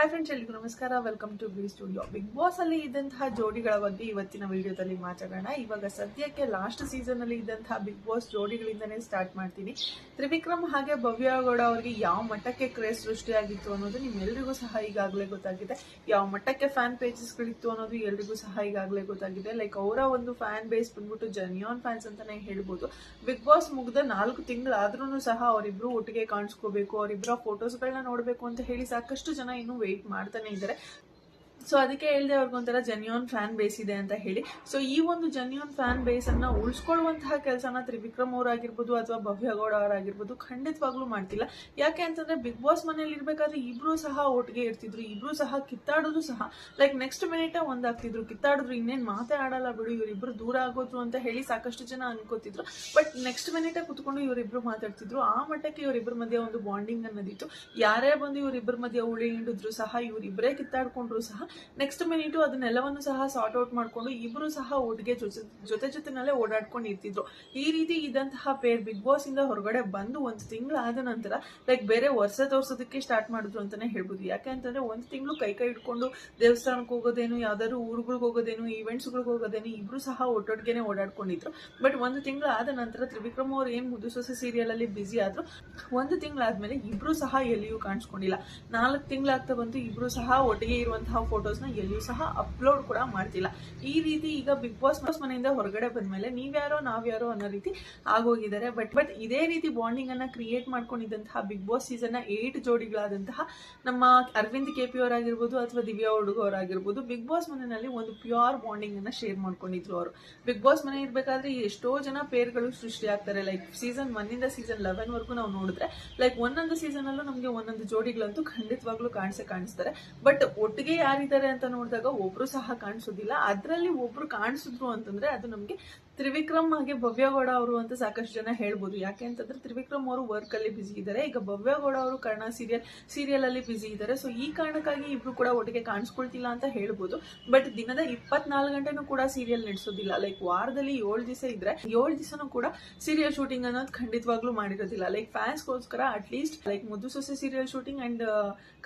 Hi friends ಎಲ್ರಿಗೂ ನಮಸ್ಕಾರ. Welcome to B studio Bigg Boss ಅಲ್ಲಿ ಇದ್ದಂತಹ ಜೋಡಿಗಳ ಬಗ್ಗೆ ಇವತ್ತಿನ ವಿಡಿಯೋದಲ್ಲಿ ಮಾತಾಡೋಣ. ಇವಾಗ ಸದ್ಯಕ್ಕೆ ಲಾಸ್ಟ್ ಸೀಸನ್ ಅಲ್ಲಿ ಇದ್ದಂತಹ ಬಿಗ್ ಬಾಸ್ ಜೋಡಿಗಳಿಂದನೇ ಸ್ಟಾರ್ಟ್ ಮಾಡ್ತೀನಿ. ತ್ರಿವಿಕ್ರಮ್ ಹಾಗೆ ಭವ್ಯ ಗೌಡ ಅವರಿಗೆ ಯಾವ ಮಟ್ಟಕ್ಕೆ ಕ್ರೇಜ್ ಸೃಷ್ಟಿಯಾಗಿತ್ತು ಅನ್ನೋದು ನಿಮ್ಮೆಲ್ರಿಗೂ ಸಹ ಈಗಾಗಲೇ ಗೊತ್ತಾಗಿದೆ. ಯಾವ ಮಟ್ಟಕ್ಕೆ ಫ್ಯಾನ್ ಪೇಜಸ್ಗಳಿತ್ತು ಅನ್ನೋದು ಎಲ್ರಿಗೂ ಸಹ ಈಗಾಗಲೇ ಗೊತ್ತಾಗಿದೆ. ಲೈಕ್ ಅವರ ಒಂದು ಫ್ಯಾನ್ ಬೇಸ್ ಬಂದ್ಬಿಟ್ಟು ಜನ್ಯೂನ್ ಫ್ಯಾನ್ಸ್ ಅಂತಾನೆ ಹೇಳ್ಬೋದು. ಬಿಗ್ ಬಾಸ್ ಮುಗ್ದ ನಾಲ್ಕು ತಿಂಗಳಾದ್ರೂ ಸಹ ಅವರಿಬ್ರು ಒಟ್ಟಿಗೆ ಕಾಣಿಸ್ಕೋಬೇಕು ಅವರಿಬ್ಬರ ಫೋಟೋಸ್ಗಳನ್ನ ನೋಡಬೇಕು ಅಂತ ಹೇಳಿ ಸಾಕಷ್ಟು ಜನ ಇನ್ನೂ ವೆಯ್ಟ್ ಮಾಡ್ತಾನೆ ಇದ್ದಾರೆ. ಸೊ ಅದಕ್ಕೆ ಹೇಳಿದೆ ಅವ್ರಿಗೊಂಥರ ಜೆನ್ಯೂನ್ ಫ್ಯಾನ್ ಬೇಸ್ ಇದೆ ಅಂತ ಹೇಳಿ. ಸೊ ಈ ಒಂದು ಜೆನ್ಯೂನ್ ಫ್ಯಾನ್ ಬೇಸ್ ಅನ್ನ ಉಳಿಸ್ಕೊಳ್ಳುವಂತಹ ಕೆಲಸನ ತ್ರಿವಿಕ್ರಮ್ ಅವರಾಗಿರ್ಬೋದು ಅಥವಾ ಭವ್ಯ ಗೌಡ ಅವರಾಗಿರ್ಬೋದು ಖಂಡಿತವಾಗ್ಲೂ ಮಾಡ್ತಿಲ್ಲ. ಯಾಕೆ ಅಂತಂದ್ರೆ ಬಿಗ್ ಬಾಸ್ ಮನೇಲಿ ಇರಬೇಕಾದ್ರೆ ಇಬ್ರು ಸಹ ಒಟ್ಟಿಗೆ ಇರ್ತಿದ್ರು, ಇಬ್ರು ಸಹ ಕಿತ್ತಾಡೋದು ಸಹ. ಲೈಕ್ ನೆಕ್ಸ್ಟ್ ಮಿನಿಟ್ ಒಂದಾಗ್ತಿದ್ರು, ಕಿತ್ತಾಡಿದ್ರು, ಇನ್ನೇನು ಮಾತೇ ಆಡಲ್ಲ ಬಿಡು, ಇವರಿಬ್ರು ದೂರ ಆಗೋದ್ರು ಅಂತ ಹೇಳಿ ಸಾಕಷ್ಟು ಜನ ಅನ್ಕೋತಿದ್ರು. ಬಟ್ ನೆಕ್ಸ್ಟ್ ಮಿನಿಟ್ ಕುತ್ಕೊಂಡು ಇವರಿಬ್ರು ಮಾತಾಡ್ತಿದ್ರು. ಆ ಮಟ್ಟಕ್ಕೆ ಇವರಿಬ್ಬರ ಮಧ್ಯೆ ಒಂದು ಬಾಂಡಿಂಗ್ ಅನ್ನೋದಿತ್ತು. ಯಾರೇ ಬಂದು ಇವರಿಬ್ಬರ ಮಧ್ಯೆ ಉಳಿ ಹಿಂಡಿದ್ರು ಸಹ ಇವರಿಬ್ಬರೇ ಕಿತ್ತಾಡ್ಕೊಂಡ್ರು ಸಹ ನೆಕ್ಸ್ಟ್ ಮಿನಿಟು ಅದನ್ನೆಲ್ಲವನ್ನು ಸಹ ಸಾರ್ಟ್ ಔಟ್ ಮಾಡ್ಕೊಂಡು ಇಬ್ರು ಸಹ ಒಟ್ಟಿಗೆ ಜೊತೆ ಜೊತೆ ಜೊತೆನಲ್ಲೇ ಓಡಾಡ್ಕೊಂಡು ಇರ್ತಿದ್ರು ಈ ರೀತಿ ಇದ್ದಂತಹ ಪೇರ್ ಬಿಗ್ ಬಾಸ್ ಇಂದ ಹೊರಗಡೆ ಬಂದು ಒಂದು ತಿಂಗಳಾದ ನಂತರ ಲೈಕ್ ಬೇರೆ ವರ್ಷ ತೋರ್ಸೋದಕ್ಕೆ ಸ್ಟಾರ್ಟ್ ಮಾಡಿದ್ರು ಅಂತಾನೆ ಹೇಳ್ಬೋದು. ಯಾಕೆ ಅಂತಂದ್ರೆ ಒಂದು ತಿಂಗಳು ಕೈ ಕೈ ಇಟ್ಕೊಂಡು ದೇವಸ್ಥಾನಕ್ಕೆ ಹೋಗೋದೇನು, ಯಾವ್ದಾದ್ರು ಊರುಗಳಿಗೆ ಹೋಗೋದೇನು ಈವೆಂಟ್ಸ್ಗಳಿಗೆ ಹೋಗೋದೇನು, ಇಬ್ರು ಸಹ ಒಟ್ಟೊಟ್ಟಿಗೆನೆ ಓಡಾಡ್ಕೊಂಡಿದ್ರು. ಬಟ್ ಒಂದು ತಿಂಗಳು ಆದ ನಂತರ ತ್ರಿವಿಕ್ರಮ್ ಅವ್ರು ಏನ್ ಮುದ್ದು ಸೊಸೆ ಸೀರಿಯಲ್ ಅಲ್ಲಿ ಬ್ಯುಸಿ ಆದ್ರು, ಒಂದು ತಿಂಗಳಾದ್ಮೇಲೆ ಇಬ್ರು ಸಹ ಎಲ್ಲಿಯೂ ಕಾಣಿಸ್ಕೊಂಡಿಲ್ಲ. ನಾಲ್ಕು ತಿಂಗಳಾಗ್ತಾ ಬಂತು, ಇಬ್ರು ಸಹ ಒಟ್ಟಿಗೆ ಇರುವಂತಹ ಫೋಟೋಸ್ನ ಎಲ್ಲಿಯೂ ಸಹ ಅಪ್ಲೋಡ್ ಕೂಡ ಮಾಡ್ತಿಲ್ಲ. ಈ ರೀತಿ ಈಗ ಬಿಗ್ ಬಾಸ್ ಬಾಸ್ ಮನೆಯಿಂದ ಹೊರಗಡೆ ಬಂದ್ಮೇಲೆ ನೀವ್ಯಾರೋ, ನಾವ್ಯಾರೋ ಅನ್ನೋ ರೀತಿ ಆಗೋಗಿದ್ದಾರೆ. ಬಟ್ ಬಟ್ ಇದೇ ರೀತಿ ಬಾಂಡಿಂಗ್ ಅನ್ನ ಕ್ರಿಯೇಟ್ ಮಾಡ್ಕೊಂಡಿದ್ದಂತಹ ಬಿಗ್ ಬಾಸ್ ಸೀಸನ್ ಏಟ್ ಜೋಡಿಗಳಾದಂತಹ ನಮ್ಮ ಅರವಿಂದ್ ಕೆ ಪಿ ಅವರಾಗಿರ್ಬೋದು ಅಥವಾ ದಿವ್ಯಾ ಹುಡುಗ ಅವರಾಗಿರ್ಬೋದು ಬಿಗ್ ಬಾಸ್ ಮನೆಯಲ್ಲಿ ಒಂದು ಪ್ಯೂರ್ ಬಾಂಡಿಂಗ್ ಅನ್ನ ಶೇರ್ ಮಾಡ್ಕೊಂಡಿದ್ರು ಅವರು. ಬಿಗ್ ಬಾಸ್ ಮನೆ ಇರ್ಬೇಕಾದ್ರೆ ಎಷ್ಟೋ ಜನ ಪೇರ್ಗಳು ಸೃಷ್ಟಿ ಆಗ್ತಾರೆ. ಲೈಕ್ ಸೀಸನ್ ಒನ್ ಇಂದ ಸೀಸನ್ ಲೆವೆನ್ ವರ್ಗು ನಾವು ನೋಡಿದ್ರೆ ಲೈಕ್ ಒಂದೊಂದು ಸೀಸನ್ ಅಲ್ಲೂ ನಮಗೆ ಒಂದೊಂದು ಜೋಡಿಗಳಂತೂ ಖಂಡಿತವಾಗ್ಲೂ ಕಾಣಿಸೇ ಕಾಣಿಸ್ತಾರೆ. ಬಟ್ ಒಟ್ಟಿಗೆ ಯಾರಿದ್ದಾರೆ ಅಂತ ನೋಡಿದಾಗ ಒಬ್ರು ಸಹ ಕಾಣಿಸೋದಿಲ್ಲ. ಅದರಲ್ಲಿ ಒಬ್ರು ಕಾಣಿಸಿದ್ರು ಅಂತಂದ್ರೆ ಅದು ನಮಗೆ ತ್ರಿವಿಕ್ರಮ್ ಹಾಗೆ ಭವ್ಯಗೌಡ ಅವರು ಅಂತ ಸಾಕಷ್ಟು ಜನ ಹೇಳ್ಬೋದು. ಯಾಕೆ ಅಂತಂದ್ರೆ ತ್ರಿವಿಕ್ರಮ್ ಅವರು ವರ್ಕ್ ಅಲ್ಲಿ ಬ್ಯುಸಿ ಇದ್ದಾರೆ. ಈಗ ಭವ್ಯಗೌಡ ಅವರು ಕರ್ಣ ಸೀರಿಯಲ್ ಸೀರಿಯಲ್ ಅಲ್ಲಿ ಬ್ಯುಸಿ ಇದ್ದಾರೆ. ಸೊ ಈ ಕಾರಣಕ್ಕಾಗಿ ಇಬ್ರು ಕೂಡ ಒಟ್ಟಿಗೆ ಕಾಣಿಸ್ಕೊಳ್ತಿಲ್ಲ ಅಂತ ಹೇಳ್ಬೋದು. ಬಟ್ ದಿನದ ಇಪ್ಪತ್ನಾಲ್ಕು ಗಂಟೆನೂ ಕೂಡ ಸೀರಿಯಲ್ ನಡೆಸೋದಿಲ್ಲ. ಲೈಕ್ ವಾರದಲ್ಲಿ ಏಳು ದಿವಸ ಇದ್ರೆ ಏಳು ದಿವಸನೂ ಕೂಡ ಸೀರಿಯಲ್ ಶೂಟಿಂಗ್ ಅನ್ನೋದು ಖಂಡಿತವಾಗ್ಲೂ ಮಾಡಿರೋದಿಲ್ಲ. Like ಫ್ಯಾನ್ಸ್ಗೋಸ್ಕರ at least like Muddu Sose serial shooting and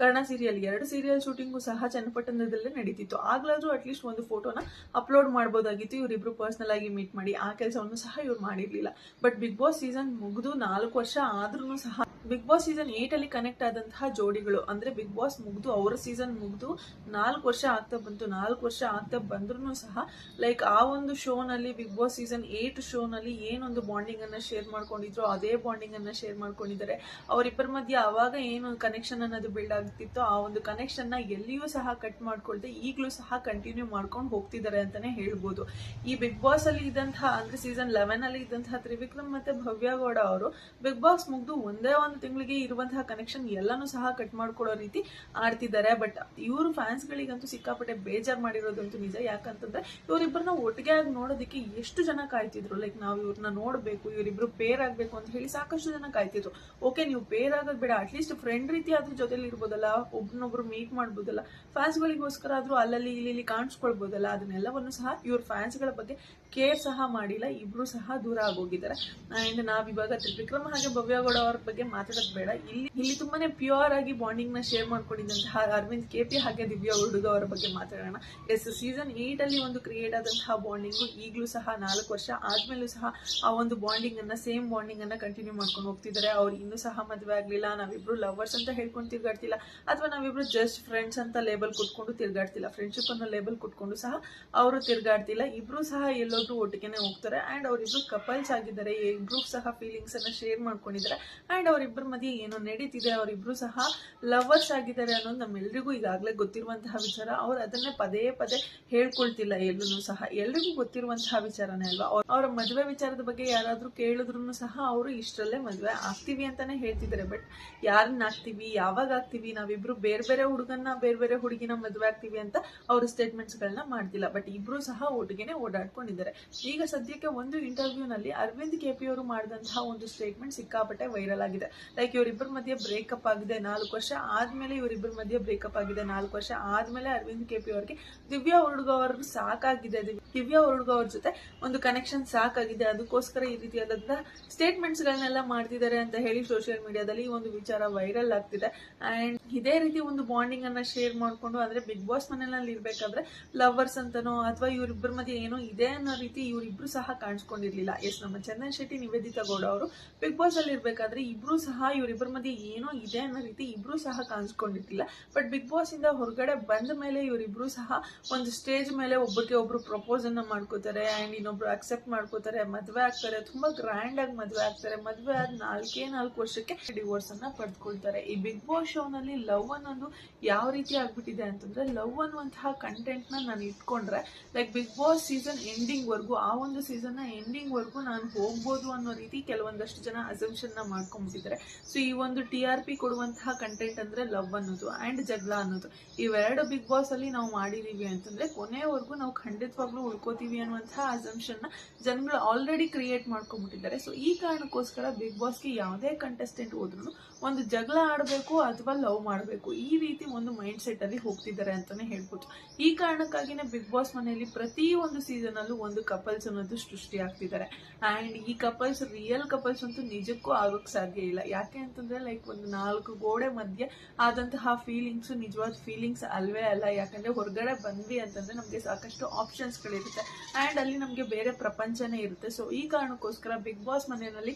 Karna serial ಎರಡು ಸೀರಿಯಲ್ ಶೂಟಿಂಗು ಸಹ ಚನ್ನಪಟ್ಟಣದಲ್ಲೇ ನಡೀತಿತ್ತು. ಆಗ್ಲಾದ್ರೂ ಅಟ್ಲೀಸ್ಟ್ ಒಂದು ಫೋಟೋನ ಅಪ್ಲೋಡ್ ಮಾಡಬಹುದಾಗಿತ್ತು ಇವರಿಬ್ರು ಪರ್ಸನಲ್ ಆಗಿ ಮೀಟ್ ಮಾಡಿ ಆ ಕೆಲಸವನ್ನು ಸಹ ಇವ್ರು ಮಾಡಿರಲಿಲ್ಲ. ಬಟ್ ಬಿಗ್ ಬಾಸ್ ಸೀಸನ್ ಮುಗಿದು ನಾಲ್ಕು ವರ್ಷ ಆದ್ರೂ ಸಹ ಬಿಗ್ ಬಾಸ್ ಸೀಸನ್ ಏಟ್ ಅಲ್ಲಿ ಕನೆಕ್ಟ್ ಆದಂತಹ ಜೋಡಿಗಳು, ಅಂದ್ರೆ ಬಿಗ್ ಬಾಸ್ ಮುಗಿದು ಅವರ ಸೀಸನ್ ಮುಗಿದು ನಾಲ್ಕು ವರ್ಷ ಆಗ್ತಾ ಬಂತು. ನಾಲ್ಕು ವರ್ಷ ಆಗ್ತಾ ಬಂದ್ರೂ ಸಹ ಲೈಕ್ ಆ ಒಂದು ಶೋನಲ್ಲಿ ಬಿಗ್ ಬಾಸ್ ಸೀಸನ್ ಏಟ್ ಶೋನಲ್ಲಿ ಏನೊಂದು ಬಾಂಡಿಂಗ್ ಅನ್ನ ಶೇರ್ ಮಾಡ್ಕೊಂಡಿದ್ರು, ಅದೇ ಬಾಂಡಿಂಗ್ ಅನ್ನ ಶೇರ್ ಮಾಡ್ಕೊಂಡಿದ್ದಾರೆ. ಅವರಿಬ್ಬರ ಮಧ್ಯೆ ಅವಾಗ ಏನು ಕನೆಕ್ಷನ್ ಅನ್ನೋದು ಬಿಲ್ಡ್ ಆಗ್ತಿತ್ತು, ಆ ಒಂದು ಕನೆಕ್ಷನ್ನ ಎಲ್ಲಿಯೂ ಸಹ ಕಟ್ ಮಾಡ್ಕೊಳ್ದೆ, ಈಗಲೂ ಸಹ ಕಂಟಿನ್ಯೂ ಮಾಡ್ಕೊಂಡು ಹೋಗ್ತಿದ್ದಾರೆ ಅಂತಾನೆ ಹೇಳ್ಬೋದು. ಈ ಬಿಗ್ ಬಾಸ್ ಅಲ್ಲಿ ಇದ್ದಂತಹ, ಅಂದ್ರೆ ಸೀಸನ್ ಲೆವೆನ್ ಅಲ್ಲಿ ಇದ್ದಂತಹ ತ್ರಿವಿಕ್ರಮ್ ಮತ್ತೆ ಭವ್ಯ ಗೌಡ ಅವರು ಬಿಗ್ ಬಾಸ್ ಮುಗ್ದು ಒಂದೇ ಒಂದು ತಿಂಗಳಿಗೆ ಇರುವಂತಹ ಕನೆಕ್ಷನ್ ಎಲ್ಲಾನು ಸಹ ಕಟ್ ಮಾಡ್ಕೊಳ್ಳೋ ರೀತಿ ಆಡ್ತಿದ್ದಾರೆ. ಬಟ್ ಇವರು ಫ್ಯಾನ್ಸ್ ಗಳಿಗಂತೂ ಸಿಕ್ಕಾಪಟ್ಟೆ ಬೇಜಾರ್ ಮಾಡಿರೋದಂತೂ ನಿಜ. ಯಾಕಂತಂದ್ರೆ ಇವರಿಬ್ಬರನ್ನ ಒಟ್ಟಿಗೆ ಆಗಿ ನೋಡೋದಕ್ಕೆ ಎಷ್ಟು ಜನ ಕಾಯ್ತಿದ್ರು? ಲೈಕ್ ನಾವು ಇವ್ರನ್ನ ನೋಡಬೇಕು, ಇವರಿಬ್ರು ಪೇರ್ ಆಗ್ಬೇಕು ಅಂತ ಹೇಳಿ ಸಾಕಷ್ಟು ಜನ ಕಾಯ್ತಿದ್ರು. ಓಕೆ ನೀವು ಪೇರ್ ಆಗೋದ್ ಬೇಡ. ಅಟ್ಲೀಸ್ಟ್ ಫ್ರೆಂಡ್ ರೀತಿ ಆದ್ರೂ ಜೊತೆಲಿ ಇರ್ಬೋದಲ್ಲ ಒಬ್ರನ್ನೊಬ್ರು ಮೀಟ್ ಮಾಡ್ಬೋದಲ್ಲ. ಫ್ಯಾನ್ಸ್ ಗಳಿಗೋಸ್ಕರ ಆದ್ರೂ ಅಲ್ಲಲ್ಲಿ ಇಲ್ಲಿ ಕಾಣಿಸ್ಕೊಳ್ಬೋದಲ್ಲ. ಅದನ್ನೆಲ್ಲವನ್ನು ಸಹ ಇವ್ರ ಫ್ಯಾನ್ಸ್ಗಳ ಬಗ್ಗೆ ಕೇರ್ ಸಹ ಮಾಡಿಲ್ಲ, ಇಬ್ರು ಸಹ ದೂರ ಆಗೋಗಿದ್ದಾರೆ. ಅಂಡ್ ನಾವ್ ಇವಾಗ ತ್ರಿವಿಕ್ರಮ್ ಹಾಗೆ ಭವ್ಯಗೌಡ ಅವ್ರ ಬಗ್ಗೆ ಮಾತಾಡೋದ್ ಬೇಡ. ಇಲ್ಲಿ ಇಲ್ಲಿ ತುಂಬಾನೇ ಪ್ಯೂರ್ ಆಗಿ ಬಾಂಡಿಂಗ್ನ ಶೇರ್ ಮಾಡ್ಕೊಂಡಿದ್ದಂತಹ ಅರವಿಂದ್ ಕೆ ಪಿ ಹಾಗೆ ದಿವ್ಯ ಹುಡುಗ ಅವರ ಬಗ್ಗೆ ಮಾತಾಡೋಣ. ಎಸ್ ಸೀಸನ್ ಏಟ್ ಅಲ್ಲಿ ಒಂದು ಕ್ರಿಯೇಟ್ ಆದಂತಹ ಬಾಂಡಿಂಗ್ ಈಗಲೂ ಸಹ ನಾಲ್ಕು ವರ್ಷ ಆದ್ಮೇಲೂ ಸಹ ಆ ಒಂದು ಬಾಂಡಿಂಗ್ ಅನ್ನ ಸೇಮ್ ಬಾಂಡಿಂಗ್ ಅನ್ನ ಕಂಟಿನ್ಯೂ ಮಾಡ್ಕೊಂಡು ಹೋಗ್ತಿದ್ದಾರೆ. ಅವ್ರು ಇನ್ನೂ ಸಹ ಮದುವೆ ಆಗ್ಲಿಲ್ಲ, ನಾವಿಬ್ರು ಲವರ್ಸ್ ಅಂತ ಹೇಳ್ಕೊಂಡು ತಿರ್ಗಾಡ್ತಿಲ್ಲ, ಅಥವಾ ನಾವಿಬ್ರು ಜಸ್ಟ್ ಫ್ರೆಂಡ್ಸ್ ಅಂತ ಲೇಬಲ್ ಕುಟ್ಕೊಂಡು ತಿರ್ಗಾಡ್ತಿಲ್ಲ. ಫ್ರೆಂಡ್ಶಿಪ್ ಅನ್ನೋ ಲೇಬಲ್ ಕುಟ್ಕೊಂಡು ಸಹ ಅವರು ತಿರ್ಗಾಡ್ತಿಲ್ಲ. ಇಬ್ರು ಸಹ ಎಲ್ಲೋದ್ರೂ ಒಟ್ಟಿಗೆನೆ ಹೋಗ್ತಾರೆ. ಆ್ಯಂಡ್ ಅವರಿಬ್ರು ಕಪಲ್ಸ್ ಆಗಿದ್ದಾರೆ, ಇಬ್ರು ಸಹ ಫೀಲಿಂಗ್ಸ್ ಅನ್ನ ಶೇರ್ ಮಾಡ್ಕೊಂಡಿದ್ದಾರೆ. ಆ್ಯಂಡ್ ಅವರಿಬ್ಬರ ಮಧ್ಯೆ ಏನೋ ನಡೀತಿದೆ, ಅವರಿಬ್ರು ಸಹ ಲವರ್ಸ್ ಆಗಿದ್ದಾರೆ ಅನ್ನೋದು ನಮ್ಮೆಲ್ಲರಿಗೂ ಈಗಾಗಲೇ ಗೊತ್ತಿರುವಂತಹ ವಿಚಾರ. ಅವ್ರು ಅದನ್ನೇ ಪದೇ ಪದೇ ಹೇಳ್ಕೊಳ್ತಿಲ್ಲ ಎಲ್ಲೂ ಸಹ. ಎಲ್ರಿಗೂ ಗೊತ್ತಿರುವಂತಹ ವಿಚಾರನೇ ಅಲ್ವಾ? ಅವ್ರ- ಅವರ ಮದುವೆ ವಿಚಾರದ ಬಗ್ಗೆ ಯಾರಾದರೂ ಕೇಳಿದ್ರು ಸಹ ಅವರು ಇಷ್ಟರಲ್ಲೇ ಮದುವೆ ಆಗ್ತೀವಿ ಅಂತಾನೆ ಹೇಳ್ತಿದ್ದಾರೆ. ಬಟ್ ಯಾರನ್ನ ಆಗ್ತೀವಿ, ಯಾವಾಗ ಆಗ್ತೀವಿ, ನಾವಿಬ್ರು ಬೇರೆ ಬೇರೆ ಹುಡುಗನ್ನ, ಬೇರೆ ಬೇರೆ ಹುಡುಗಿನ ಮದುವೆ ಆಗ್ತೀವಿ ಅಂತ ಅವರು ಸ್ಟೇಟ್ಮೆಂಟ್ಸ್ಗಳನ್ನ ಮಾಡ್ತಿಲ್ಲ. ಬಟ್ ಇಬ್ರು ಸಹ ಒಟ್ಟಿಗೆನೆ ಓಡಾಡ್ಕೊಂಡಿದ್ದಾರೆ. ಈಗ ಸದ್ಯಕ್ಕೆ ಒಂದು ಇಂಟರ್ವ್ಯೂ ನಲ್ಲಿ ಅರವಿಂದ್ ಕೆಪಿ ಅವರು ಮಾಡಿದಂತಹ ಒಂದು ಸ್ಟೇಟ್ಮೆಂಟ್ ಸಿಕ್ಕಾಪಟ್ಟೆ ವೈರಲ್ ಆಗಿದೆ. ಲೈಕ್ ಇವರಿಬ್ಬರ ಮಧ್ಯೆ ಬ್ರೇಕಪ್ ಆಗಿದೆ ನಾಲ್ಕು ವರ್ಷ ಆದ್ಮೇಲೆ ಇವರಿಬ್ಬರ ಮಧ್ಯೆ ಬ್ರೇಕಪ್ ಆಗಿದೆ ನಾಲ್ಕು ವರ್ಷ ಆದ್ಮೇಲೆ ಅರವಿಂದ್ ಕೆಪಿ ಅವ್ರಿಗೆ ದಿವ್ಯಾ ಹುಡುಗ ಅವ್ರ ಸಾಕಾಗಿದೆ. ದಿವ್- ದಿವ್ಯಾ ಹುಡುಗ ಅವ್ರ ಜೊತೆ ಒಂದು ಕನೆಕ್ಷನ್ ಸಾಕಾಗಿದೆ. ಅದಕ್ಕೋಸ್ಕರ ಈ ರೀತಿಯಾದಂತಹ ಸ್ಟೇಟ್ಮೆಂಟ್ಸ್ ಗಳನ್ನೆಲ್ಲ ಮಾಡ್ತಿದ್ದಾರೆ ಅಂತ ಹೇಳಿ ಸೋಷಿಯಲ್ ಮೀಡಿಯಾದಲ್ಲಿ ಒಂದು ವಿಚಾರ ವೈರಲ್ ಆಗ್ತಿದೆ. ಅಂಡ್ ಇದೇ ರೀತಿ ಒಂದು ಬಾಂಡಿಂಗ್ ಅನ್ನ ಶೇರ್ ಮಾಡ್ಕೊಂಡು ಅಂದ್ರೆ ಬಿಗ್ ಬಾಸ್ ಮನೆಯಲ್ಲಿ ಇರ್ಬೇಕಾದ್ರೆ ಲವರ್ಸ್ ಅಂತನೋ ಅಥವಾ ಇವರಿಬ್ಬರ ಮಧ್ಯೆ ಏನೋ ಇದೆ ಅನ್ನೋ ರೀತಿ ಇವರಿಬ್ರು ಸಹ ಕಾಣಿಸ್ಕೊಂಡಿರ್ಲಿಲ್ಲ. ಎಸ್, ನಮ್ಮ ಚಂದನ್ ಶೆಟ್ಟಿ ನಿವೇದಿತಾ ಗೌಡ ಅವರು ಬಿಗ್ ಬಾಸ್ ಅಲ್ಲಿ ಇರ್ಬೇಕಾದ್ರೆ ಇಬ್ರು ಸಹ ಇವರಿಬ್ಬರ ಮಧ್ಯೆ ಏನೋ ಇದೆ ಅನ್ನೋ ರೀತಿ ಇಬ್ರು ಸಹ ಕಾಣಿಸ್ಕೊಂಡಿರ್ಲಿಲ್ಲ. ಬಟ್ ಬಿಗ್ ಬಾಸ್ ಇಂದ ಹೊರಗಡೆ ಬಂದ ಮೇಲೆ ಇವರಿಬ್ರು ಸಹ ಒಂದು ಸ್ಟೇಜ್ ಮೇಲೆ ಒಬ್ಬರಿಗೆ ಒಬ್ರು ಪ್ರಪೋಸ್ ಅನ್ನ ಮಾಡ್ಕೋತಾರೆ ಅಂಡ್ ಇನ್ನೊಬ್ರು ಅಕ್ಸೆಪ್ಟ್ ಮಾಡ್ಕೋತಾರೆ, ಮದ್ವೆ ಆಗ್ತಾರೆ, ತುಂಬಾ ಗ್ರ್ಯಾಂಡ್ ಆಗಿ ಮದ್ವೆ ಆಗ್ತಾರೆ, ಮದ್ವೆ ಆದ ನಾಲ್ಕೇ ನಾಲ್ಕು ವರ್ಷಕ್ಕೆ ಡಿವೋರ್ಸ್ ಅನ್ನ ಪಡೆದುಕೊಳ್ತಾರೆ ಈ ಬಿಗ್ ಬಾಸ್ ಶೋ ನಲ್ಲಿ ಲವ್ ಅನ್ನೋದು ಯಾವ ರೀತಿ ಆಗ್ಬಿಟ್ಟಿದೆ ಅಂತಂದ್ರೆ, ಲವ್ ಅನ್ನುವಂತಹ ಕಂಟೆಂಟ್ನ ನಾನು ಇಟ್ಕೊಂಡ್ರೆ like Bigg Boss season ending ವರ್ಗು, ಆ ಒಂದು ಸೀಸನ್ನ ಎಂಡಿಂಗ್ ವರ್ಗು ನಾನು ಹೋಗ್ಬೋದು ಅನ್ನೋ ರೀತಿ ಕೆಲವೊಂದಷ್ಟು ಜನ ಅಸಂಪ್ಷನ್ನ ಮಾಡ್ಕೊಂಡ್ಬಿಟ್ಟಿದ್ದಾರೆ. ಸೊ ಈ ಒಂದು ಟಿ ಆರ್ ಪಿ ಕೊಡುವಂತಹ ಕಂಟೆಂಟ್ ಅಂದ್ರೆ ಲವ್ ಅನ್ನೋದು ಆ್ಯಂಡ್ ಜಗಳ ಅನ್ನೋದು. ಇವೆರಡು ಬಿಗ್ ಬಾಸ್ ಅಲ್ಲಿ ನಾವು ಮಾಡಿದೀವಿ ಅಂತಂದ್ರೆ, ಕೊನೆವರೆಗೂ ನಾವು ಖಂಡಿತವಾಗ್ಲೂ ಉಳ್ಕೋತೀವಿ ಅನ್ನುವಂತಹ ಅಸಂಪ್ಷನ್ನ ಜನಗಳು ಆಲ್ರೆಡಿ ಕ್ರಿಯೇಟ್ ಮಾಡ್ಕೊಂಡ್ಬಿಟ್ಟಿದ್ದಾರೆ. ಸೊ ಈ ಕಾರಣಕ್ಕೋಸ್ಕರ ಬಿಗ್ ಬಾಸ್ಗೆ ಯಾವುದೇ ಕಂಟೆಸ್ಟೆಂಟ್ ಹೋದ್ರು ಒಂದು ಜಗಳ ಆಡಬೇಕು ಅಥವಾ ಲವ್ ಮಾಡಬೇಕು, ಈ ರೀತಿ ಒಂದು ಮೈಂಡ್ ಸೆಟ್ ಅಲ್ಲಿ ಹೋಗ್ತಿದ್ದಾರೆ ಅಂತಾನೆ ಹೇಳ್ಬೋದು. ಈ ಕಾರಣಕ್ಕಾಗಿನೇ ಬಿಗ್ ಬಾಸ್ ಮನೆಯಲ್ಲಿ ಪ್ರತಿ ಒಂದು ಸೀಸನ್ ಅಲ್ಲೂ ಒಂದು ಕಪಲ್ಸ್ ಅನ್ನೋದು ಸೃಷ್ಟಿ ಆಗ್ತಿದ್ದಾರೆ. ಅಂಡ್ ಈ ಕಪಲ್ಸ್ ರಿಯಲ್ ಕಪಲ್ಸ್ ಅಂತೂ ನಿಜಕ್ಕೂ ಆಗೋಕ್ ಸಾಧ್ಯ ಇಲ್ಲ. ಯಾಕೆ ಅಂತಂದ್ರೆ ಲೈಕ್ ಒಂದು ನಾಲ್ಕು ಗೋಡೆ ಮಧ್ಯೆ ಆದಂತಹ ಫೀಲಿಂಗ್ಸ್ ನಿಜವಾದ ಫೀಲಿಂಗ್ಸ್ ಅಲ್ವೇ ಅಲ್ಲ. ಯಾಕಂದ್ರೆ ಹೊರಗಡೆ ಬಂದ್ವಿ ಅಂತಂದ್ರೆ ನಮಗೆ ಸಾಕಷ್ಟು ಆಪ್ಷನ್ಸ್ ಗಳಿರುತ್ತೆ. ಅಂಡ್ ಅಲ್ಲಿ ನಮಗೆ ಬೇರೆ ಪ್ರಪಂಚನೇ ಇರುತ್ತೆ. ಸೊ ಈ ಕಾರಣಕ್ಕೋಸ್ಕರ ಬಿಗ್ ಬಾಸ್ ಮನೆಯಲ್ಲಿ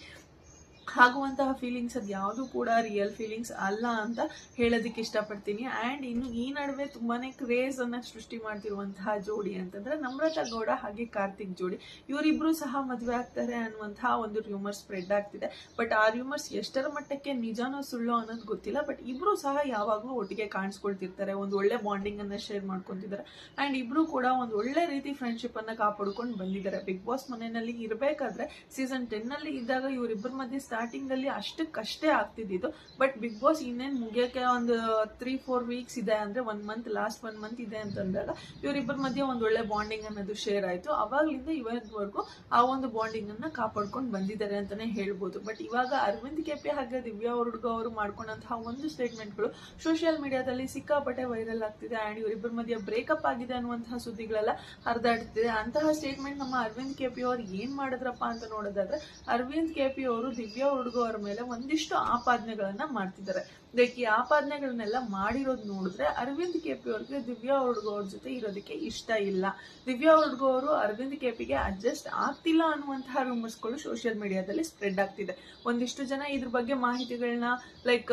ಆಗುವಂತಹ ಫೀಲಿಂಗ್ಸ್ ಅದು ಯಾವುದು ಕೂಡ ರಿಯಲ್ ಫೀಲಿಂಗ್ಸ್ ಅಲ್ಲ ಅಂತ ಹೇಳೋದಕ್ಕೆ ಇಷ್ಟಪಡ್ತೀನಿ. ಆ್ಯಂಡ್ ಇನ್ನು ಈ ನಡುವೆ ತುಂಬಾ ಕ್ರೇಜ್ ಅನ್ನ ಸೃಷ್ಟಿ ಮಾಡ್ತಿರುವಂತಹ ಜೋಡಿ ಅಂತಂದ್ರೆ ನಮ್ರತಾ ಗೌಡ ಹಾಗೆ ಕಾರ್ತಿಕ್ ಜೋಡಿ. ಇವರಿಬ್ಬರು ಸಹ ಮದುವೆ ಆಗ್ತಾರೆ ಅನ್ನುವಂತಹ ಒಂದು ರ್ಯೂಮರ್ ಸ್ಪ್ರೆಡ್ ಆಗ್ತಿದೆ. ಬಟ್ ಆ ರ್ಯೂಮರ್ಸ್ ಎಷ್ಟರ ಮಟ್ಟಕ್ಕೆ ನಿಜಾನೋ ಸುಳ್ಳು ಅನ್ನೋದು ಗೊತ್ತಿಲ್ಲ. ಬಟ್ ಇಬ್ಬರು ಸಹ ಯಾವಾಗಲೂ ಒಟ್ಟಿಗೆ ಕಾಣಿಸ್ಕೊಳ್ತಿರ್ತಾರೆ. ಒಂದು ಒಳ್ಳೆ ಬಾಂಡಿಂಗನ್ನು ಶೇರ್ ಮಾಡ್ಕೊತಿದ್ದಾರೆ. ಆ್ಯಂಡ್ ಇಬ್ಬರು ಕೂಡ ಒಂದು ಒಳ್ಳೆ ರೀತಿ ಫ್ರೆಂಡ್ಶಿಪ್ ಅನ್ನ ಕಾಪಾಡ್ಕೊಂಡು ಬಂದಿದ್ದಾರೆ. ಬಿಗ್ ಬಾಸ್ ಮನೆಯಲ್ಲಿ ಇರಬೇಕಾದ್ರೆ ಸೀಸನ್ ಟೆನ್ನಲ್ಲಿ ಇದ್ದಾಗ ಇವರಿಬ್ಬರ ಮಧ್ಯೆ ಸ್ಟಾರ್ಟಿಂಗ್ ಅಲ್ಲಿ ಅಷ್ಟಕ್ಕಷ್ಟೇ ಆಗ್ತಿದ್ದಿದ್ದು ಬಟ್ ಬಿಗ್ ಬಾಸ್ ಇನ್ನೇನ್ ಮುಗಿಯಕ್ಕೆ ಒಂದು ತ್ರೀ ಫೋರ್ ವೀಕ್ಸ್ ಇದೆ ಅಂದ್ರೆ one month last one month ಇದೆ ಅಂತಂದಾಗ ಇವರಿಬ್ಬರ ಮಧ್ಯೆ ಒಂದು ಒಳ್ಳೆ ಬಾಂಡಿಂಗ್ ಅನ್ನೋದು ಶೇರ್ ಆಯ್ತು. ಅವಾಗ್ಲಿಂದ ಇವತ್ತವರೆಗೂ ಆ ಒಂದು ಬಾಂಡಿಂಗ್ ಅನ್ನ ಕಾಪಾಡ್ಕೊಂಡು ಬಂದಿದ್ದಾರೆ ಅಂತಾನೆ ಹೇಳ್ಬೋದು. ಬಟ್ ಇವಾಗ ಅರವಿಂದ್ ಕೆಪಿ ಹಾಗೆ ದಿವ್ಯಾ ಹುಡುಗ ಅವರು ಮಾಡ್ಕೊಂಡಂತಹ ಒಂದು ಸ್ಟೇಟ್ಮೆಂಟ್ಗಳು ಸೋಷಿಯಲ್ ಮೀಡಿಯಾದಲ್ಲಿ ಸಿಕ್ಕಾಪಟ್ಟೆ ವೈರಲ್ ಆಗ್ತಿದೆ ಅಂಡ್ ಇವರಿಬ್ಬರ ಮಧ್ಯೆ ಬ್ರೇಕಪ್ ಆಗಿದೆ ಅನ್ನುವಂತಹ ಸುದ್ದಿಗಳೆಲ್ಲ ಹರಿದಾಡ್ತಿದೆ. ಅಂತಹ ಸ್ಟೇಟ್ಮೆಂಟ್ ನಮ್ಮ ಅರವಿಂದ್ ಕೆಪಿ ಅವ್ರು ಏನ್ ಮಾಡಿದ್ರಪ್ಪ ಅಂತ ನೋಡೋದಾದ್ರೆ ಅರವಿಂದ್ ಕೆಪಿ ಅವರು ದಿವ್ಯಾ ಹುಡುಗ ಅವರ ಮೇಲೆ ಒಂದಿಷ್ಟು ಆಪಾದನೆಗಳನ್ನ ಮಾಡ್ತಿದ್ದಾರೆ. ಲೈಕ್ ಈ ಆಪಾದನೆಗಳನ್ನೆಲ್ಲ ಮಾಡಿರೋದು ನೋಡಿದ್ರೆ ಅರವಿಂದ್ ಕೆಪಿ ಅವ್ರಿಗೆ ದಿವ್ಯಾ ಹುಡುಗ ಅವ್ರ ಜೊತೆ ಇರೋದಕ್ಕೆ ಇಷ್ಟ ಇಲ್ಲ. ದಿವ್ಯಾ ಹುಡುಗ ಅವರು ಅರವಿಂದ್ ಕೆಪಿಗೆ ಅಡ್ಜಸ್ಟ್ ಆಗ್ತಿಲ್ಲ ಅನ್ನುವಂತಹ ರೂಮರ್ಸ್ಗಳು ಸೋಷಿಯಲ್ ಮೀಡಿಯಾದಲ್ಲಿ ಸ್ಪ್ರೆಡ್ ಆಗ್ತಿದೆ. ಒಂದಿಷ್ಟು ಜನ ಇದ್ರ ಬಗ್ಗೆ ಮಾಹಿತಿಗಳನ್ನ ಲೈಕ್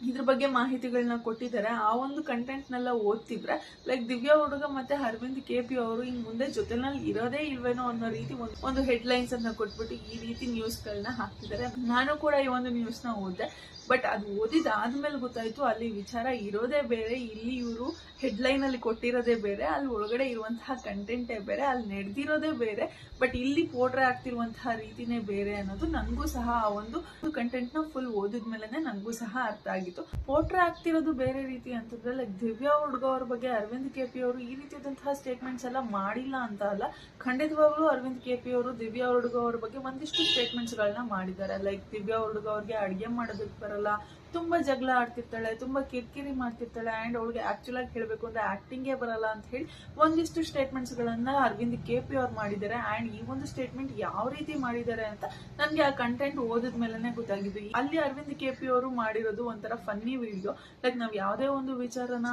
ಇದ್ರ ಬಗ್ಗೆ ಮಾಹಿತಿಗಳನ್ನ ಕೊಟ್ಟಿದ್ದಾರೆ ಆ ಒಂದು ಕಂಟೆಂಟ್ನೆಲ್ಲ ಓದ್ತಿದ್ರೆ ಲೈಕ್ ದಿವ್ಯಾ ಹುಡುಗ ಮತ್ತೆ ಅರವಿಂದ್ ಕೆ ಪಿ ಅವರು ಇನ್ ಮುಂದೆ ಜೊತೆನಲ್ಲಿ ಇರೋದೇ ಇಲ್ವೇನೋ ಅನ್ನೋ ರೀತಿ ಒಂದು ಹೆಡ್ಲೈನ್ಸ್ ಅನ್ನ ಕೊಟ್ಬಿಟ್ಟು ಈ ರೀತಿ ನ್ಯೂಸ್ಗಳನ್ನ ಹಾಕ್ತಿದ್ದಾರೆ ನಾನು ಕೂಡ ಈ ಒಂದು ನ್ಯೂಸ್ನ ಓದಿದೆ. ಬಟ್ ಅದು ಓದಿದಾದ್ಮೇಲೆ ಗೊತ್ತಾಯ್ತು, ಅಲ್ಲಿ ವಿಚಾರ ಇರೋದೇ ಬೇರೆ, ಇಲ್ಲಿ ಇವರು ಹೆಡ್ಲೈನ್ ಅಲ್ಲಿ ಕೊಟ್ಟಿರೋದೇ ಬೇರೆ, ಅಲ್ಲಿ ಒಳಗಡೆ ಇರುವಂತಹ ಕಂಟೆಂಟೇ ಬೇರೆ, ಅಲ್ಲಿ ನಡೆದಿರೋದೇ ಬೇರೆ ಬಟ್ ಇಲ್ಲಿ ಪೋಟ್ರೆ ಆಗ್ತಿರುವಂತಹ ರೀತಿನೇ ಬೇರೆ ಅನ್ನೋದು ನನಗೂ ಸಹ ಆ ಒಂದು ಕಂಟೆಂಟ್ನ ಫುಲ್ ಓದಿದ್ಮೇಲೆ ನನಗೂ ಸಹ ಅರ್ಥ ಆಗಿತ್ತು. ಆಗ್ತಿರೋದು ಬೇರೆ ರೀತಿ ಅಂತಂದ್ರೆ ಲೈಕ್ ದಿವ್ಯಾ ಹುಡುಗ ಅವ್ರ ಬಗ್ಗೆ ಅರವಿಂದ್ ಕೆ ಪಿ ಅವರು ಈ ರೀತಿಯಾದಂತಹ ಸ್ಟೇಟ್ಮೆಂಟ್ಸ್ ಎಲ್ಲ ಮಾಡಿಲ್ಲ ಅಂತ ಅಲ್ಲ. ಖಂಡಿತವಾಗ್ಲೂ ಅರವಿಂದ್ ಕೆ ಪಿ ಅವರು ದಿವ್ಯಾ ಹುಡುಗ ಅವ್ರ ಬಗ್ಗೆ ಒಂದಿಷ್ಟು ಸ್ಟೇಟ್ಮೆಂಟ್ಸ್ ಗಳನ್ನ ಮಾಡಿದ್ದಾರೆ. ಲೈಕ್ ದಿವ್ಯಾ ಹುಡುಗ ಅವ್ರಿಗೆ ಅಡ್ಗೆ ಮಾಡೋದಕ್ಕೆ ಬರಲ್ಲ ತುಂಬಾ ಜಗಳ ಆಡ್ತಿರ್ತಾಳೆ, ತುಂಬಾ ಕಿರಿಕಿರಿ ಮಾಡ್ತಿರ್ತಾಳೆ ಅಂಡ್ ಅವಳಿಗೆ ಆಕ್ಚುಲ್ ಆಗಿ ಹೇಳ್ಬೇಕು ಅಂದ್ರೆ ಆಕ್ಟಿಂಗೇ ಬರಲ್ಲ ಅಂತ ಹೇಳಿ ಒಂದಿಷ್ಟು ಸ್ಟೇಟ್ಮೆಂಟ್ಸ್ ಗಳನ್ನ ಅರವಿಂದ್ ಕೆ ಪಿ ಅವ್ರು ಮಾಡಿದ್ದಾರೆ ಅಂಡ್ ಈ ಒಂದು ಸ್ಟೇಟ್ಮೆಂಟ್ ಯಾವ ರೀತಿ ಮಾಡಿದ್ದಾರೆ ಅಂತ ನನ್ಗೆ ಆ ಕಂಟೆಂಟ್ ಓದಿದ ಮೇಲೆನೆ ಗೊತ್ತಾಗಿದ್ದು. ಅಲ್ಲಿ ಅರವಿಂದ್ ಕೆ ಪಿ ಅವರು ಮಾಡಿರೋದು ಒಂಥರ ಫನ್ನಿ ವಿಡಿಯೋ ಲೈಕ್ ನಾವ್ ಯಾವ್ದೇ ಒಂದು ವಿಚಾರನ,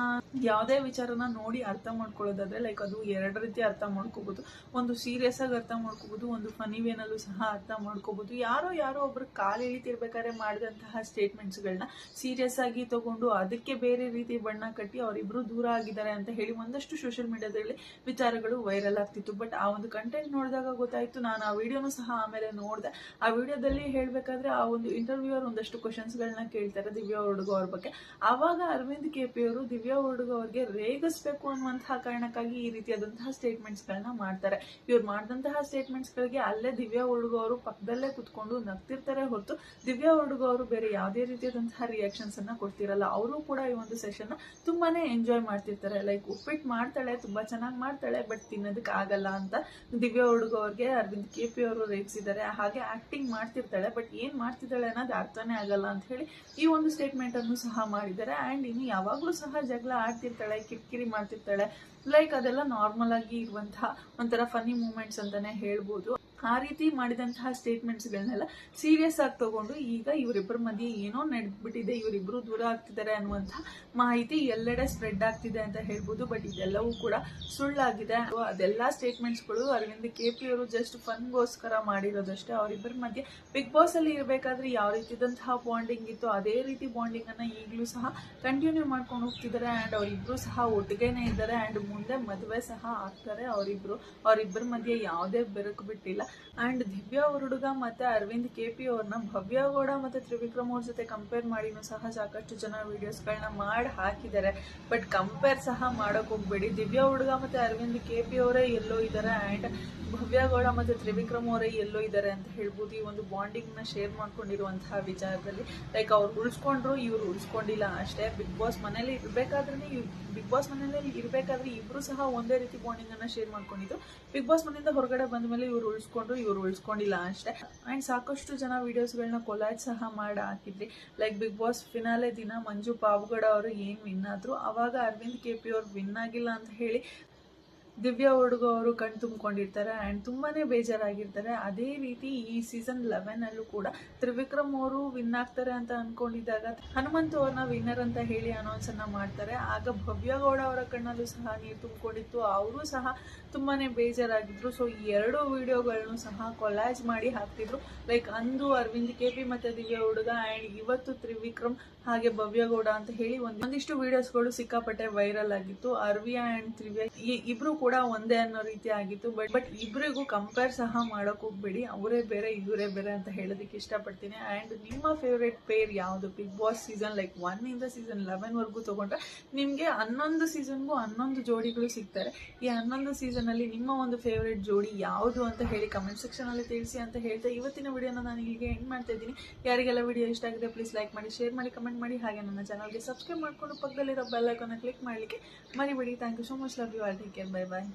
ಯಾವ್ದೇ ವಿಚಾರನ ನೋಡಿ ಅರ್ಥ ಮಾಡ್ಕೊಳ್ಳೋದಾದ್ರೆ ಲೈಕ್ ಅದು ಎರಡು ರೀತಿ ಅರ್ಥ ಮಾಡ್ಕೋಬಹುದು ಒಂದು ಸೀರಿಯಸ್ ಆಗಿ ಅರ್ಥ ಮಾಡ್ಕೋಬಹುದು ಒಂದು ಫನಿ ವೇನಲ್ಲೂ ಸಹ ಅರ್ಥ ಮಾಡ್ಕೋಬಹುದು ಯಾರೋ ಯಾರೋ ಒಬ್ರು ಕಾಲು ಇಳಿತಿರ್ಬೇಕಾದ್ರೆ ಮಾಡಿದಂತಹ ಸ್ಟೇಟ್ಮೆಂಟ್ಸ್ ಸೀರಿಯಸ್ ಆಗಿ ತಗೊಂಡು ಅದಕ್ಕೆ ಬೇರೆ ರೀತಿ ಬಣ್ಣ ಕಟ್ಟಿ ಅವರಿಬ್ರು ದೂರ ಆಗಿದ್ದಾರೆ ಅಂತ ಹೇಳಿ ಒಂದಷ್ಟು ಸೋಷಿಯಲ್ ಮೀಡಿಯಾದಲ್ಲಿ ವಿಚಾರಗಳು ವೈರಲ್ ಆಗ್ತಿತ್ತು. ಬಟ್ ಆ ಒಂದು ಕಂಟೆಂಟ್ ನೋಡಿದಾಗ ಗೊತ್ತಾಯ್ತು, ನಾನು ಆ ವಿಡಿಯೋನು ಸಹ ಆಮೇಲೆ ನೋಡಿದೆ. ಆ ವಿಡಿಯೋದಲ್ಲಿ ಹೇಳ್ಬೇಕಾದ್ರೆ ಆ ಒಂದು ಇಂಟರ್ವ್ಯೂವರ್ ಒಂದಷ್ಟು ಕ್ವಶನ್ಸ್ ಗಳನ್ನ ಕೇಳ್ತಾರೆ ದಿವ್ಯಾ ಹುಡುಗ ಅವ್ರ ಬಗ್ಗೆ. ಆವಾಗ ಅರವಿಂದ್ ಕೆ ಪಿ ಅವರು ದಿವ್ಯಾ ಹುಡುಗ ಅವ್ರಿಗೆ ರೇಗಿಸ್ಬೇಕು ಅನ್ನುವಂತಹ ಕಾರಣಕ್ಕಾಗಿ ಈ ರೀತಿಯಾದಂತಹ ಸ್ಟೇಟ್ಮೆಂಟ್ಸ್ ಗಳನ್ನ ಮಾಡ್ತಾರೆ. ಇವ್ರು ಮಾಡಿದಂತಹ ಸ್ಟೇಟ್ಮೆಂಟ್ಸ್ ಗಳಿಗೆ ಅಲ್ಲೇ ದಿವ್ಯಾ ಹುಡುಗ ಅವರು ಪಕ್ಕದಲ್ಲೇ ಕುತ್ಕೊಂಡು ನಗ್ತಿರ್ತಾರೆ ಹೊರತು ದಿವ್ಯಾ ಹುಡುಗ ಅವರು ಬೇರೆ ಯಾವುದೇ ರೀತಿಯಾದಂತಹ ರೀತಿಯಾದಂತಹ ರಿಯಾಕ್ಷನ್ಸ್ ಅನ್ನ ಕೊಡ್ತಿರಲ್ಲ, ಅವರು ಕೂಡ ಈ ಒಂದು ಸೆಷನ್ ತುಂಬಾನೇ ಎಂಜಾಯ್ ಮಾಡ್ತಿರ್ತಾರೆ. ಲೈಕ್ ಉಪ್ಪಿಟ್ಟು ಮಾಡ್ತಾಳೆ, ತುಂಬಾ ಚೆನ್ನಾಗಿ ಮಾಡ್ತಾಳೆ ಬಟ್ ತಿನ್ನೋದಕ್ಕೆ ಆಗಲ್ಲ ಅಂತ ದಿವ್ಯಾ ಹುಡುಗ ಅವ್ರಿಗೆ ಅರವಿಂದ್ ಕೆ ಪಿ ಅವರು ರೇಪಿಸಿದ್ದಾರೆ. ಹಾಗೆ ಆಕ್ಟಿಂಗ್ ಮಾಡ್ತಿರ್ತಾಳೆ ಬಟ್ ಏನ್ ಮಾಡ್ತಿದ್ದಾಳೆ ಅನ್ನೋದು ಅರ್ಥನೇ ಆಗಲ್ಲ ಅಂತ ಹೇಳಿ ಈ ಒಂದು ಸ್ಟೇಟ್ಮೆಂಟ್ ಅನ್ನು ಸಹ ಮಾಡಿದ್ದಾರೆ. ಅಂಡ್ ಇನ್ನು ಯಾವಾಗಲೂ ಸಹ ಜಗಳ ಆಡ್ತಿರ್ತಾಳೆ, ಕಿರಿಕಿರಿ ಮಾಡ್ತಿರ್ತಾಳೆ. ಲೈಕ್ ಅದೆಲ್ಲ ನಾರ್ಮಲ್ ಆಗಿ ಇರುವಂತಹ ಒಂಥರ ಫನ್ನಿ ಮೂಮೆಂಟ್ಸ್ ಅಂತಾನೆ ಹೇಳ್ಬೋದು. ಆ ರೀತಿ ಮಾಡಿದಂತಹ ಸ್ಟೇಟ್ಮೆಂಟ್ಸ್ಗಳನ್ನೆಲ್ಲ ಸೀರಿಯಸ್ ಆಗಿ ತಗೊಂಡು ಈಗ ಇವರಿಬ್ಬರ ಮಧ್ಯೆ ಏನೋ ನಡೆದ್ಬಿಟ್ಟಿದೆ ಇವರಿಬ್ಬರು ದೂರ ಆಗ್ತಿದ್ದಾರೆ ಅನ್ನುವಂಥ ಮಾಹಿತಿ ಎಲ್ಲೆಡೆ ಸ್ಪ್ರೆಡ್ ಆಗ್ತಿದೆ ಅಂತ ಹೇಳ್ಬೋದು. ಬಟ್ ಇದೆಲ್ಲವೂ ಕೂಡ ಸುಳ್ಳಾಗಿದೆ. ಅದೆಲ್ಲ ಸ್ಟೇಟ್ಮೆಂಟ್ಸ್ಗಳು ಅರವಿಂದ್ ಕೆ ಪಿ ಅವರು ಜಸ್ಟ್ ಫನ್ಗೋಸ್ಕರ ಮಾಡಿರೋದಷ್ಟೇ. ಅವರಿಬ್ಬರ ಮಧ್ಯೆ ಬಿಗ್ ಬಾಸ್ ಅಲ್ಲಿ ಇರಬೇಕಾದ್ರೆ ಯಾವ ರೀತಿದಂತಹ ಬಾಂಡಿಂಗ್ ಇತ್ತು ಅದೇ ರೀತಿ ಬಾಂಡಿಂಗ್ ಅನ್ನ ಈಗಲೂ ಸಹ ಕಂಟಿನ್ಯೂ ಮಾಡ್ಕೊಂಡು ಹೋಗ್ತಿದ್ದಾರೆ. ಅಂಡ್ ಅವರಿಬ್ರು ಸಹ ಒಟ್ಟಿಗೆನೆ ಇದ್ದಾರೆ. ಅಂಡ್ ಮುಂದೆ ಮದುವೆ ಸಹ ಆಗ್ತಾರೆ. ಅವರಿಬ್ರು ಅವರಿಬ್ಬರ ಮಧ್ಯೆ ಯಾವುದೇ ಬೆರಕು ಬಿಟ್ಟಿಲ್ಲ. ಅಂಡ್ ದಿವ್ಯಾ ಹುಡುಗ ಮತ್ತೆ ಅರವಿಂದ್ ಕೆ ಪಿ ಅವ್ರನ್ನ ಭವ್ಯ ಗೌಡ ಮತ್ತೆ ತ್ರಿವಿಕ್ರಮ್ ಅವ್ರ ಜೊತೆ ಕಂಪೇರ್ ಮಾಡಿನೂ ಸಹ ಸಾಕಷ್ಟು ಜನ ವಿಡಿಯೋಸ್ಗಳನ್ನ ಮಾಡಿ ಹಾಕಿದ್ದಾರೆ. ಬಟ್ ಕಂಪೇರ್ ಸಹ ಮಾಡೋಕೆ ಹೋಗ್ಬೇಡಿ. ದಿವ್ಯಾ ಹುಡುಗ ಮತ್ತೆ ಅರವಿಂದ್ ಕೆ ಪಿ ಅವರೇ ಎಲ್ಲೋ ಇದ್ದಾರೆ ಅಂಡ್ ಭವ್ಯ ಗೌಡ ಮತ್ತೆ ತ್ರಿವಿಕ್ರಮ್ ಅವರೇ ಎಲ್ಲೋ ಇದ್ದಾರೆ ಅಂತ ಹೇಳ್ಬೋದು. ಈ ಒಂದು ಬಾಂಡಿಂಗ್ನ ಶೇರ್ ಮಾಡ್ಕೊಂಡಿರುವಂತಹ ವಿಚಾರದಲ್ಲಿ. ಲೈಕ್ ಅವ್ರು ಉಳಿಸ್ಕೊಂಡ್ರು, ಇವ್ರು ಉಳಿಸ್ಕೊಂಡಿಲ್ಲ ಅಷ್ಟೇ. ಬಿಗ್ ಬಾಸ್ ಮನೇಲಿ ಇರಬೇಕಾದ್ರೆ ಬಿಗ್ ಬಾಸ್ ಮನೇಲಿ ಇರಬೇಕಾದ್ರೆ ಇಬ್ರು ಸಹ ಒಂದೇ ರೀತಿ ಬಾಂಡಿಂಗ್ ಅನ್ನ ಶೇರ್ ಮಾಡ್ಕೊಂಡಿದ್ದು. ಬಿಗ್ ಬಾಸ್ ಮನೆಯಿಂದ ಹೊರಗಡೆ ಬಂದ ಮೇಲೆ ಇವ್ರು ಉಳಿಸ್ಕೊಂಡ್ರು ಇವ್ರು ಉಳಿಸ್ಕೊಂಡಿಲ್ಲ ಅಷ್ಟೇ. ಅಂಡ್ ಸಾಕಷ್ಟು ಜನ ವಿಡಿಯೋಸ್ಗಳನ್ನ ಕೊಲಾಜ್ ಸಹ ಮಾಡಿ ಹಾಕಿದ್ರಿ. ಲೈಕ್ ಬಿಗ್ ಬಾಸ್ ಫಿನಾಲೆ ದಿನ ಮಂಜು ಪಾವಗಡ ಅವರು ಏನು ವಿನ್ ಆದ್ರು, ಅವಾಗ ಅರವಿಂದ್ ಕೆ ಪಿ ಅವ್ರು ವಿನ್ ಆಗಿಲ್ಲ ಅಂತ ಹೇಳಿ ದಿವ್ಯಾ ಹುಡುಗ ಅವರು ಕಣ್ ತುಂಬಿಕೊಂಡಿರ್ತಾರೆ ಆ್ಯಂಡ್ ತುಂಬಾನೇ ಬೇಜಾರಾಗಿರ್ತಾರೆ. ಅದೇ ರೀತಿ ಈ ಸೀಸನ್ ಲೆವೆನ್ ಅಲ್ಲೂ ಕೂಡ ತ್ರಿವಿಕ್ರಮ್ ಅವರು ವಿನ್ ಆಗ್ತಾರೆ ಅಂತ ಅನ್ಕೊಂಡಿದ್ದಾಗ ಹನುಮಂತು ಅವ್ರನ್ನ ವಿನ್ನರ್ ಅಂತ ಹೇಳಿ ಅನೌನ್ಸ್ ಅನ್ನ ಮಾಡ್ತಾರೆ. ಆಗ ಭವ್ಯಗೌಡ ಅವರ ಕಣ್ಣಲ್ಲೂ ಸಹ ನೀರು ತುಂಬಿಕೊಂಡಿತ್ತು. ಅವರು ಸಹ ತುಂಬಾನೇ ಬೇಜಾರಾಗಿದ್ರು. ಸೊ ಈ ಎರಡು ವಿಡಿಯೋಗಳನ್ನು ಸಹ ಕೊಲಾಜ್ ಮಾಡಿ ಹಾಕ್ತಿದ್ರು. ಲೈಕ್ ಅಂದು ಅರವಿಂದ್, ಕೆ ಪಿ ಮತ್ತೆ ದಿವ್ಯ ಹುಡುಗ ಆ್ಯಂಡ್ ಇವತ್ತು ತ್ರಿವಿಕ್ರಮ್ ಹಾಗೆ ಭವ್ಯ ಗೌಡ ಅಂತ ಹೇಳಿ ಒಂದ್ ಒಂದಿಷ್ಟು ವಿಡಿಯೋಸ್ಗಳು ಸಿಕ್ಕಾಪಟ್ಟೆ ವೈರಲ್ ಆಗಿತ್ತು. ಅರ್ವಿಯಾ ಅಂಡ್ ತ್ರಿವ್ಯ ಇಬ್ರು ಕೂಡ ಒಂದೇ ಅನ್ನೋ ರೀತಿ ಆಗಿತ್ತು. ಬಟ್ ಬಟ್ ಇಬ್ರಿಗೂ ಕಂಪೇರ್ ಸಹ ಮಾಡಕ್ ಹೋಗ್ಬೇಡಿ. ಅವರೇ ಬೇರೆ, ಇವರೇ ಬೇರೆ ಅಂತ ಹೇಳೋದಕ್ಕೆ ಇಷ್ಟಪಡ್ತೀನಿ. ಅಂಡ್ ನಿಮ್ಮ ಫೇವ್ರೆಟ್ ಪೇರ್ ಯಾವುದು? Bigg Boss season like one ಇಂದ ಸೀಸನ್ ಲೆವೆನ್ ವರ್ಗೂ ತಗೊಂಡ್ರೆ ನಿಮ್ಗೆ ಹನ್ನೊಂದು ಸೀಸನ್ಗೂ ಹನ್ನೊಂದು ಜೋಡಿಗಳು ಸಿಗ್ತಾರೆ. ಈ ಹನ್ನೊಂದು ಸೀಸನ್ ಅಲ್ಲಿ ನಿಮ್ಮ ಒಂದು ಫೇವ್ರೆಟ್ ಜೋಡಿ ಯಾವುದು ಅಂತ ಹೇಳಿ ಕಮೆಂಟ್ ಸೆಕ್ಷನ್ ಅಲ್ಲಿ ತಿಳಿಸಿ ಅಂತ ಹೇಳ್ತಾ ಇವತ್ತಿನ ವಿಡಿಯೋನ ನಾನು ಹೀಗೆ ಎಂಡ್ ಮಾಡ್ತಾ ಇದ್ದೀನಿ. ಯಾರಿಗೆಲ್ಲ ವಿಡಿಯೋ ಇಷ್ಟ ಆಗಿದೆ ಪ್ಲೀಸ್ ಲೈಕ್ ಮಾಡಿ ಶೇರ್ ಮಾಡಿ ಕಮೆಂಟ್ ಮಾಡಿ ಹಾಗೆ ನನ್ನ ಚಾನಲ್ಗೆ ಸಬ್ಸ್ಕ್ರೈಬ್ ಮಾಡ್ಕೊಂಡು ಪಕ್ಕದಲ್ಲಿರೋ ಬೆಲ್ ಐಕಾನ ಕ್ಲಿಕ್ ಮಾಡಲಿಕ್ಕೆ ಮರಿಬೇಡಿ. Thank you so much love you all take care bye bye